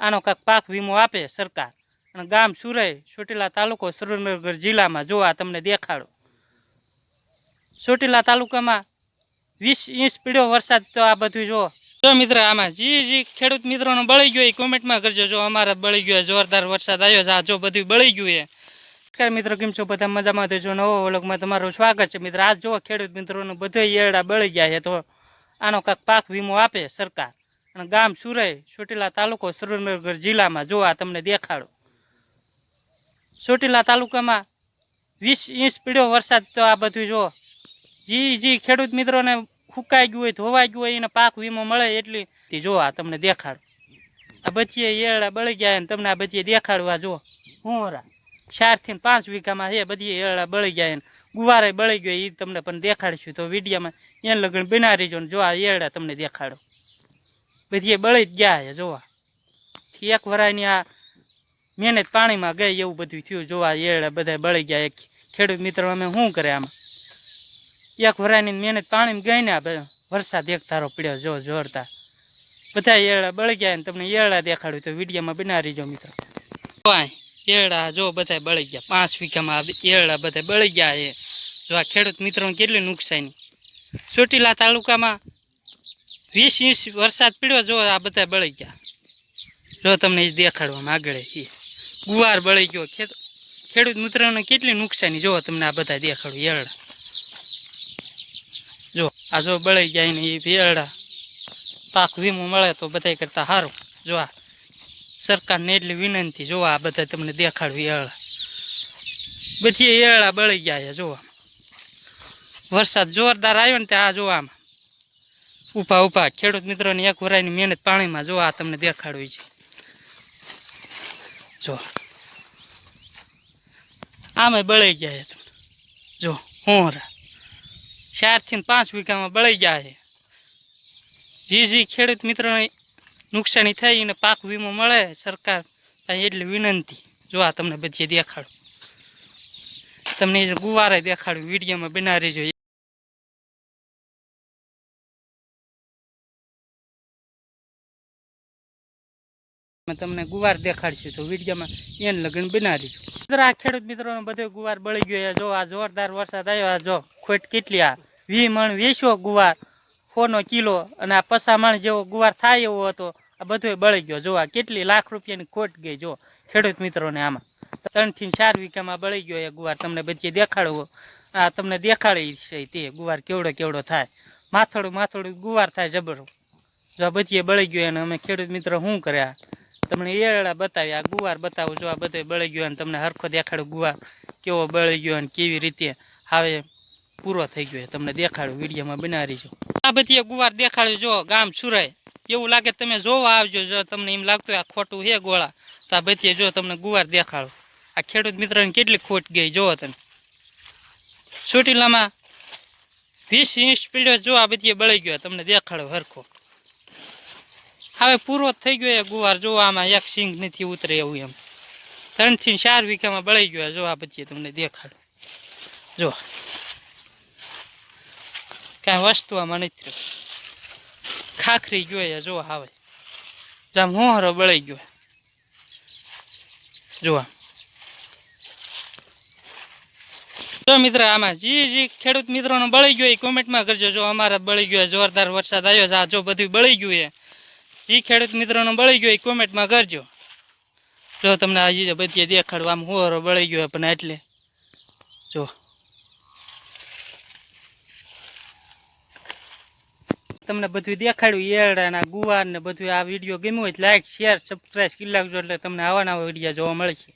આનો કાંક પાક વીમો આપે સરકાર. અને ગામ સુરઈ, ચોટીલા તાલુકો, સુરેન્દ્રનગર જિલ્લામાં. જો આ તમને દેખાડો. ચોટીલા તાલુકામાં વીસ ઇંચ પીડ્યો વરસાદ તો આ બધું જો. જો મિત્ર, આમાં જી જી ખેડૂત મિત્રોનો બળી ગયો એ કોમેન્ટમાં કરજો. જો અમારા બળી ગયો જોરદાર વરસાદ આવ્યો છે, આ જો બધું બળી ગયું એ નમસ્કાર મિત્રો, કેમ છો? બધા મજામાં તો જો નવો વ્લોગમાં તમારું સ્વાગત છે. મિત્ર, આજ જો ખેડૂત મિત્રોનું બધું ઈયળા બળી ગયા છે, તો આનો કાંક પાક વીમો આપે સરકાર. અને ગામ સુરઈ ચોટીલા તાલુકો સુરેન્દ્રનગર જિલ્લામાં. જો આ તમને દેખાડો. ચોટીલા તાલુકામાં વીસ ઇંચ પીડ્યો વરસાદ તો આ બધું જો જી જી, ખેડૂત મિત્રોને ફૂંકાઈ ગયું હોય, ધોવાઈ ગયું હોય, એને પાક વીમો મળે એટલી જો આ તમને દેખાડો. આ બચીએ એળા બળી ગયા ને તમને આ બચીએ દેખાડવા જો. હું રા ચારથી પાંચ વીઘામાં છે, બધી એળા બળી ગયા ને ગુવારે બળી ગયો એ તમને પણ દેખાડીશું. તો વિડીયામાં એને લગ્ન બનાવી જો આ એળા તમને દેખાડો. બધી બળી જ ગયા છે, જોવા. એક વરાયની આ મહેનત પાણીમાં ગઈ એવું બધું થયું, જોવા ઈયળા બધા બળી ગયા. એક ખેડૂત મિત્રો અમે શું કરે આમાં? એક વરાયની મહેનત પાણીમાં ગઈ ને વરસાદ એક ધારો પડ્યો, જો, જોરદાર. બધા એળા બળી ગયા ને તમને એડા દેખાડ્યું તો વિડીયોમાં બનાવી જો મિત્રો. એડા જો બધા બળી ગયા. પાંચ વીઘામાં એળા બધા બળી ગયા એ જો આ ખેડૂત મિત્રોને કેટલી નુકસાની. ચોટીલા તાલુકામાં વીસ ઇંચ વરસાદ પડ્યો, જો આ બધા બળી ગયા. જો તમને એ દેખાડવામાં આગળ એ. ગુવાર બળી ગયો. ખેત, ખેડૂત મિત્રોને કેટલી નુકસાની જો તમને આ બધા દેખાડું, ઈયળા. જો, આ જો બળી ગયા ને એ ઈયળા. પાક વીમો મળે તો બધા કરતાં સારું જો આ સરકારને એટલી વિનંતી જોવા આ બધા તમને દેખાડવી ઈયળા. બધી ઈયળા બળી ગયા છે જોવા વરસાદ જોરદાર આવ્યો ને ત્યાં આ જોવામાં ઊભા ઊભા ખેડૂત મિત્રોની એક વરાયની મહેનત પાણીમાં જોવા આ તમને દેખાડવી છે. જો. આમે બળી ગયા છે જો હું રા ચારથી પાંચ વીઘામાં બળી ગયા છે. જી જી, ખેડૂત મિત્રોને નુકસાની થઈ અને પાક વીમો મળે, સરકાર એટલી વિનંતી. જો આ તમને બધી દેખાડું. તમને ગુવારે દેખાડું, વિડીયોમાં બનાવી રહેજો તમને ગુવાર દેખાડશું તો વિડીયોમાં એને લગ્ન બનાવી દીધું મિત્રો આ ખેડૂત મિત્રોનો બધો ગુવાર બળી ગયો જો આ જોરદાર વરસાદ આવ્યો આ જો ખોટ કેટલી આ વી મણ વેચો ગુવાર, સોનો કિલો અને આ પસા મણ જેવો ગુવાર થાય એવો હતો. આ બધોય બળી ગયો. જો આ કેટલી લાખ રૂપિયાની ખોટ ગઈ જો ખેડૂત મિત્રોને આમાં. ત્રણથી ચાર વીઘામાં બળી ગયો એ ગુવાર. તમને બધી દેખાડવો. આ તમને દેખાડી છે તે ગુવાર કેવડો કેવડો થાય. માથોડું માથોડું ગુવાર થાય જબરો. જો આ બધી બળી ગયો અને અમે ખેડૂત મિત્રો શું કર્યા? તમને ઈયળા બતાવી, આ ગુવાર બતાવું, જો આ બધો બળી ગયો અને તમને હરખો દેખાડું ગુવાર કેવો બળી ગયો અને કેવી રીતે હવે પૂરો થઈ ગયો તમને દેખાડું, વિડીયોમાં બનાવી છો આ બધી ગુવાર દેખાડ્યું જો ગામ સુરાય. એવું લાગે તમે જોવા આવજો, જો તમને એમ લાગતું આ ખોટું હે ગોળા. તો આ બધી જો તમને ગુવાર દેખાડો. આ ખેડૂત મિત્રોને કેટલી ખોટ ગઈ, જોવો તમે. ચોટીલામાં વીસ ઇંચ પીડ્યો જો આ બધી બળી ગયો, તમને દેખાડો હરખો. હવે પૂરો થઈ ગયો એ ગુવાર. જો આમાં એક સિંગ નથી ઉતરે એવું એમ. ત્રણથી ચાર વીઘામાં બળી ગયો. જો આ પછી તમને દેખાડો. જો. કાંઈ વસ્તુ આમાં નથી રહ્યું. ખાખરી જોઈએ જો આવે. જામ હોહરો બળી ગયો. જોવા જો મિત્ર, આમાં જી જી ખેડૂત મિત્રોનો બળી ગયો એ કોમેન્ટમાં કરજો. જો અમારા બળી ગયો. જોરદાર વરસાદ આવ્યો છે. આ જો બધું બળી ગયું છે જી ખેડૂત મિત્રોનો બળી ગયો એ કોમેન્ટમાં કરજો. જો તમને આજે બધી દેખાડવા આમ હોરો બળી ગયો પણ એટલે. જો. તમને બધું દેખાડ્યું ઈયળા ના ગુવાર ને બધું આ વીડિયો ગમ્યું હોય લાઈક શેર સબસ્ક્રાઈબ કરી લાગજો એટલે તમને આવા નવા વીડિયો જોવા મળશે.